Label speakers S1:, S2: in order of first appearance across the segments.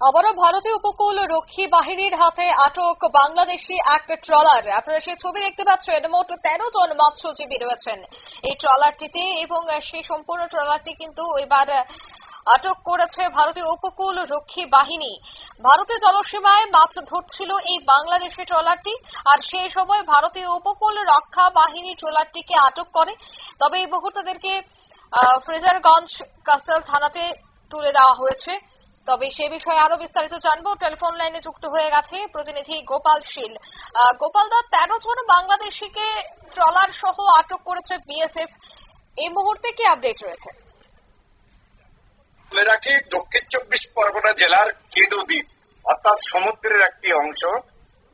S1: আবারও ভারতীয় উপকূল রক্ষী বাহিনীর হাতে আটক বাংলাদেশি এক ট্রলার। আপনারা সেই ছবি দেখতে পাচ্ছেন, মোট তেরো জন মৎস্যজীবী রয়েছেন। এই ট্রলারটিতে এবং সেই সম্পূর্ণ ট্রলারটি কিন্তু এবার আটক করেছে ভারতীয় উপকূল রক্ষী বাহিনী। ভারতীয় জলসীমায় মাছ ধরছিল এই বাংলাদেশি ট্রলারটি আর সেই সময় ভারতীয় উপকূল রক্ষা বাহিনী ট্রলারটিকে আটক করে। তবে এই মুহূর্তে তাদেরকে ফ্রেজারগঞ্জ কাস্টাল থানাতে তুলে দেওয়া হয়েছে। তবে সে বিষয়ে আরও বিস্তারিত জানব। টেলিফোন লাইনে যুক্ত হয়ে গেছে প্রতিনিধি গোপাল শীল। গোপাল দা, তেরো জন বাংলাদেশিকে ট্রলার সহ আটক করেছে বিএসএফ। এই মুহূর্তে কি আপডেট রয়েছে?
S2: রাখি, দক্ষিণ চব্বিশ পরগনা জেলার কেদু দ্বীপ অর্থাৎ সমুদ্রের একটি অংশ,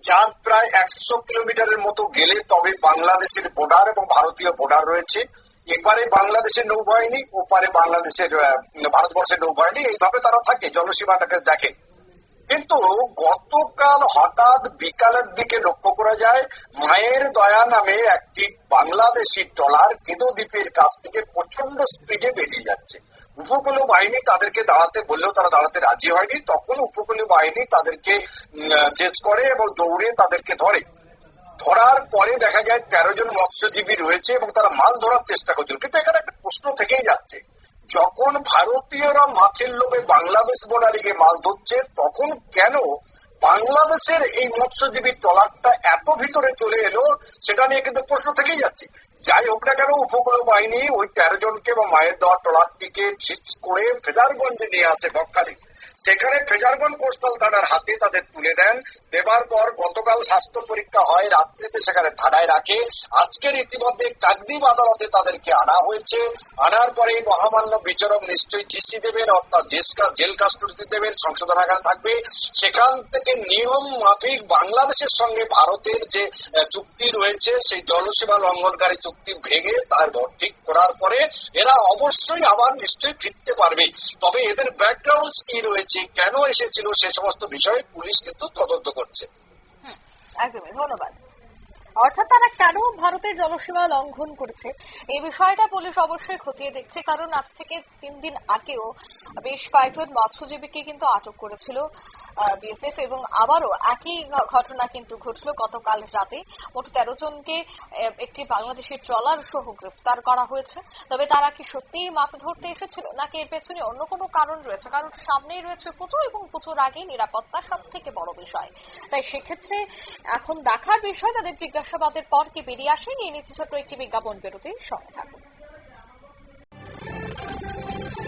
S2: যার প্রায় একশো কিলোমিটারের মতো গেলে তবে বাংলাদেশের বর্ডার এবং ভারতীয় বর্ডার রয়েছে। এপারে বাংলাদেশের নৌবাহিনী, ওপারে বাংলাদেশের ভারতবর্ষের নৌবাহিনী, এইভাবে তারা থাকে জলসীমাটাকে দেখে। কিন্তু গতকাল হঠাৎ বিকালের দিকে লক্ষ্য করা যায়, মায়ের দয়া নামে একটি বাংলাদেশি ট্রলার কেদো দ্বীপের কাছ থেকে প্রচণ্ড স্পিডে বেরিয়ে যাচ্ছে। উপকূলীয় বাহিনী তাদেরকে দাঁড়াতে বললেও তারা দাঁড়াতে রাজি হয়নি। তখন উপকূলীয় বাহিনী তাদেরকে চেস করে এবং দৌড়ে তাদেরকে ধরে। ধরার পরে দেখা যায় তেরো জন মৎস্যজীবী রয়েছে এবং তারা মাছ ধরার চেষ্টা করছিল কিন্তু এখানে একটা প্রশ্ন থেকেই যাচ্ছে। যখন ভারতীয়রা মাছের লোভে বাংলাদেশ বর্ডারে গিয়ে মাছ ধরছে, তখন কেন বাংলাদেশের এই মৎস্যজীবী ট্রলারটা এত ভিতরে চলে এলো, সেটা নিয়ে কিন্তু প্রশ্ন থেকেই যাচ্ছে। যাই হোক না কেন, উপকূল বাহিনী ওই তেরো জনকে বা মায়ের দেওয়া ট্রলারটিকে ঠিক করে ফেজারগঞ্জে নিয়ে আসে বকখালি সেখানে ফেজারগঞ্জ কোস্টাল থানার হাতে তাদের তুলে দেন। দেবার পর গতকাল স্বাস্থ্য পরীক্ষা হয়, রাত্রিতে সেখানে থানায় রাখে। আজকের ইতিমধ্যে কাকদ্বীপ আদালতে তাদেরকে আনা হয়েছে। আনার পরে মহামান্য বিচারক নিশ্চয়ই জিসি দেবেন, অর্থাৎ জেল কাস্টডিতে দেবেন সংশোধনাগারে থাকবে। সেখান থেকে নিয়ম মাফিক বাংলাদেশের সঙ্গে ভারতের যে চুক্তি রয়েছে, সেই জলসীমা লঙ্ঘনকারী চুক্তি ভেঙে তার ঠিক করার পরে এরা অবশ্যই আবার নিশ্চয়ই ফিরতে পারবে। তবে এদের ব্যাকগ্রাউন্ড কি রয়েছে কেন এসেছিল সে সমস্ত বিষয়ে পুলিশ কিন্তু তদন্ত করছে।
S1: একদমই ধন্যবাদ। অর্থাৎ তারা কেন ভারতের জলসীমা লঙ্ঘন করেছে? এই বিষয়টা পুলিশ অবশ্যই খতিয়ে দেখছে, কারণ আজ থেকে তিন দিন আগেও বেশ কয়েকজন মৎস্যজীবীকে কিন্তু আটক করেছিল বিএসএফ এবং আবারও একই ঘটনা কিন্তু ঘটল গতকাল রাতে। মোট তেরো জনকে একটি বাংলাদেশের ট্রলার সহ গ্রেফতার করা হয়েছে। তবে তারা কি সত্যিই মাছ ধরতে এসেছিল, নাকি এর পেছনে অন্য কোনো কারণ রয়েছে? কারণ সামনেই রয়েছে পুজো এবং পুজোর আগে নিরাপত্তা সব থেকে বড় বিষয়। তাই সেক্ষেত্রে এখন দেখার বিষয় তাদের জিজ্ঞাসাবাদের পর কি বেরিয়ে আসে নিয়ে নিচ্ছে ছোট্ট একটি বিজ্ঞাপন বিরতির সঙ্গে থাকুন।